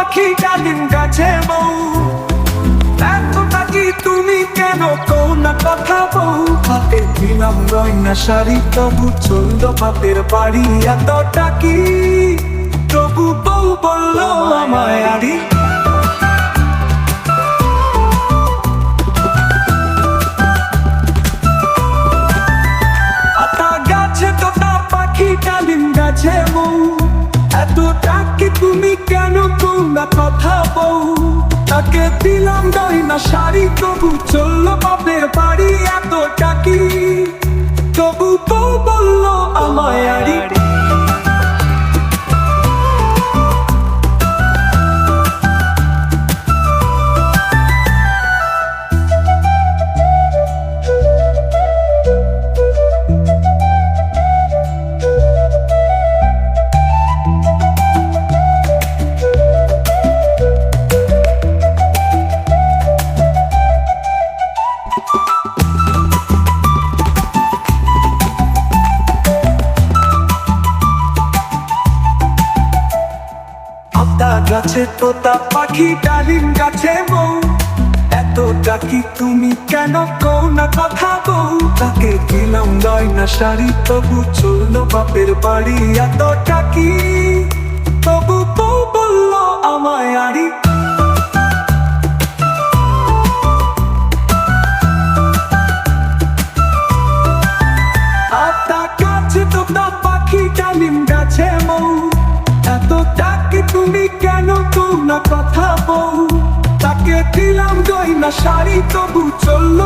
আতা গাছে তো তো পাখি ডালিম গাছে বউ। এতটা কি তুমি কেন কৌ না কথা বউ? হাতে দিলাম গয়না শাড়ি, তবু চলল বাপের বাড়ি। এতটা কি? তবু বউ দিলাম গয়না শাড়ি তবু চলল বাপের বাড়ি এত টাকি তবু বউ বলল আমায় আড়ি আতা গাছে, তোতা পাখি, ডালিম গাছে, বউ। এতটা কি তুমি কেন কও না কথা বউ? তাকে দিলাম গয়না শাড়ি, তবু চলল বাপের বাড়ি। এতটা কি? তবু বউ বলল, আমায় আড়ি। আতা গাছে, তোতা তোমরা কথা বউ। তাকে দিলাম গয়না শাড়ি তবু চলল